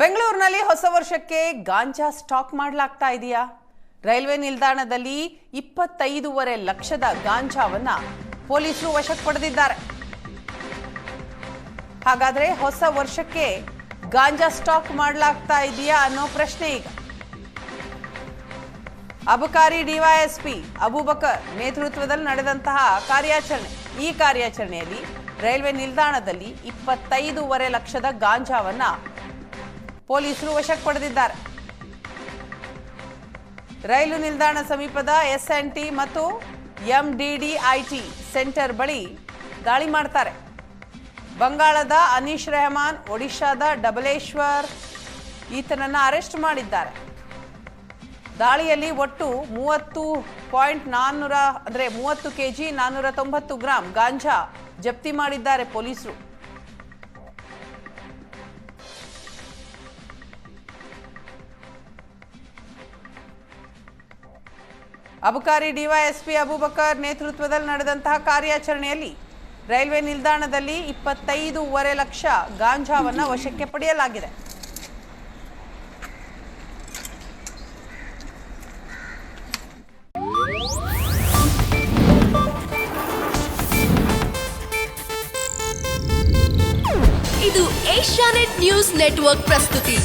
ಬೆಂಗಳೂರಿನಲ್ಲಿ ಹೊಸ ವರ್ಷಕ್ಕೆ ಗಾಂಜಾ ಸ್ಟಾಕ್ ಮಾಡಲಾಗ್ತಾ ಇದೆಯಾ? ರೈಲ್ವೆ ನಿಲ್ದಾಣದಲ್ಲಿ ಇಪ್ಪತ್ತೈದೂವರೆ ಲಕ್ಷದ ಗಾಂಜಾವನ್ನ ಪೊಲೀಸರು ವಶಕ್ಕೆ ಪಡೆದಿದ್ದಾರೆ. ಹಾಗಾದ್ರೆ ಹೊಸ ವರ್ಷಕ್ಕೆ ಗಾಂಜಾ ಸ್ಟಾಕ್ ಮಾಡಲಾಗ್ತಾ ಇದೆಯಾ ಅನ್ನೋ ಪ್ರಶ್ನೆ ಈಗ. ಅಬಕಾರಿ ಡಿವೈಎಸ್ಪಿ ಅಬೂಬಕರ್ ನೇತೃತ್ವದಲ್ಲಿ ನಡೆದಂತಹ ಕಾರ್ಯಾಚರಣೆ, ಈ ಕಾರ್ಯಾಚರಣೆಯಲ್ಲಿ ರೈಲ್ವೆ ನಿಲ್ದಾಣದಲ್ಲಿ ಇಪ್ಪತ್ತೈದೂವರೆ ಲಕ್ಷದ ಗಾಂಜಾವನ್ನ ಪೊಲೀಸರು ವಶಕ್ಕೆ ಪಡೆದಿದ್ದಾರೆ. ರೈಲು ನಿಲ್ದಾಣ ಸಮೀಪದ ಎಸ್ ಟಿ ಮತ್ತು ಎಂಡಿಡಿಐಟಿ ಸೆಂಟರ್ ಬಳಿ ದಾಳಿ ಮಾಡ್ತಾರೆ. ಬಂಗಾಳದ ಅನೀಶ್ ರೆಹಮಾನ್, ಒಡಿಶಾದ ಡಬಲೇಶ್ವರ್ ಈತನನ್ನು ಅರೆಸ್ಟ್ ಮಾಡಿದ್ದಾರೆ. ದಾಳಿಯಲ್ಲಿ ಒಟ್ಟು ಮೂವತ್ತು ಪಾಯಿಂಟ್ ನಾನ್ನೂರ, ಅಂದರೆ ಮೂವತ್ತು ಕೆ ಜಿ ನಾನ್ನೂರ ತೊಂಬತ್ತು ಗ್ರಾಂ ಗಾಂಜಾ ಜಪ್ತಿ ಮಾಡಿದ್ದಾರೆ ಪೊಲೀಸರು. ಅಬಕಾರಿ ಡಿವೈಎಸ್ಪಿ ಅಬೂಬಕರ್ ನೇತೃತ್ವದಲ್ಲಿ ನಡೆದಂತಹ ಕಾರ್ಯಾಚರಣೆಯಲ್ಲಿ ರೈಲ್ವೆ ನಿಲ್ದಾಣದಲ್ಲಿ ಇಪ್ಪತ್ತೈದೂವರೆ ಲಕ್ಷ ಗಾಂಜಾವನ್ನು ವಶಕ್ಕೆ ಪಡೆಯಲಾಗಿದೆ. ಇದು ಏಷ್ಯಾನೆಟ್ ನ್ಯೂಸ್ ನೆಟ್ವರ್ಕ್ ಪ್ರಸ್ತುತಿ.